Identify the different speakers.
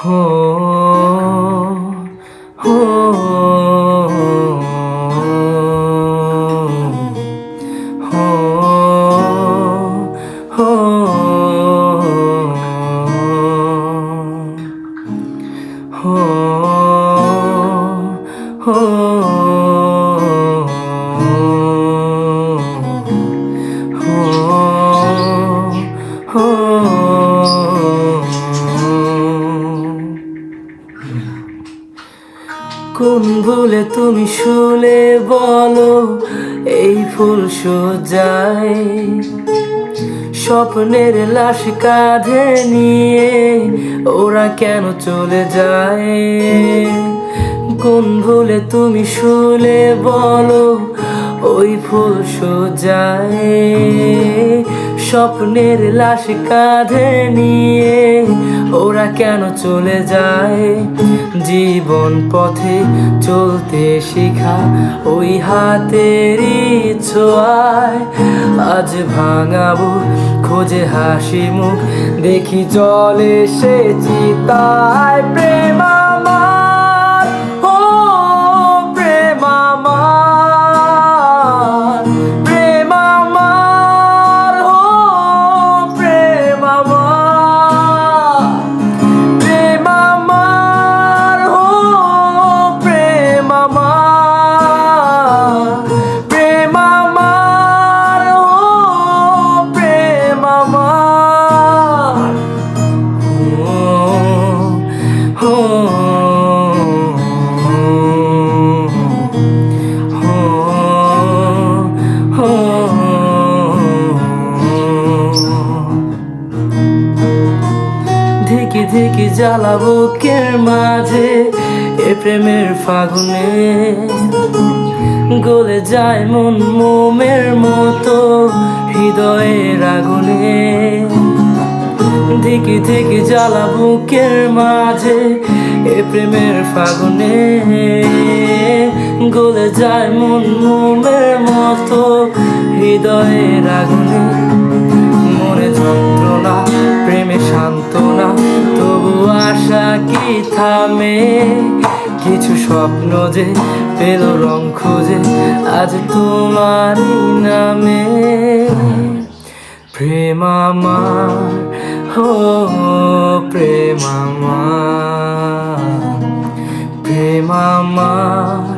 Speaker 1: হো কোন ভুলে তুমি শুলে বলো, এই ফুল সজ্জায় স্বপ্নের লাশ কাঁধে নিয়ে ওরা কেন চলে যায়? কোন ভুলে তুমি শুলে বলো, ওই ফুল সজ্জায় স্বপ্নের লাশ কাঁধে নিয়ে ওরা কেন চলে যায়? জীবন পথে চলতে শেখা ওই হাতেরই ছোঁয়ায়। আজ ভাঙাবো, খোঁজে হাসি মুখ, দেখি জলে সে চিতায় ধিকি জ্বালাবো কের মাঝে? এ প্রেমের ফাগুনে গলে যায় মন মোমের মতো হৃদয়ের আগুনে। ধিকি ধিকি জ্বালা বুকের মাঝে? এ প্রেমের ফাগুনে গলে যায় মন মোমের মতো হৃদয়ের আগুনে। থামে কিছু স্বপ্ন যে পেল রং খুঁজে আজ তোমার নামে। প্রেম আমার হো প্রেম আমার প্রেম আমার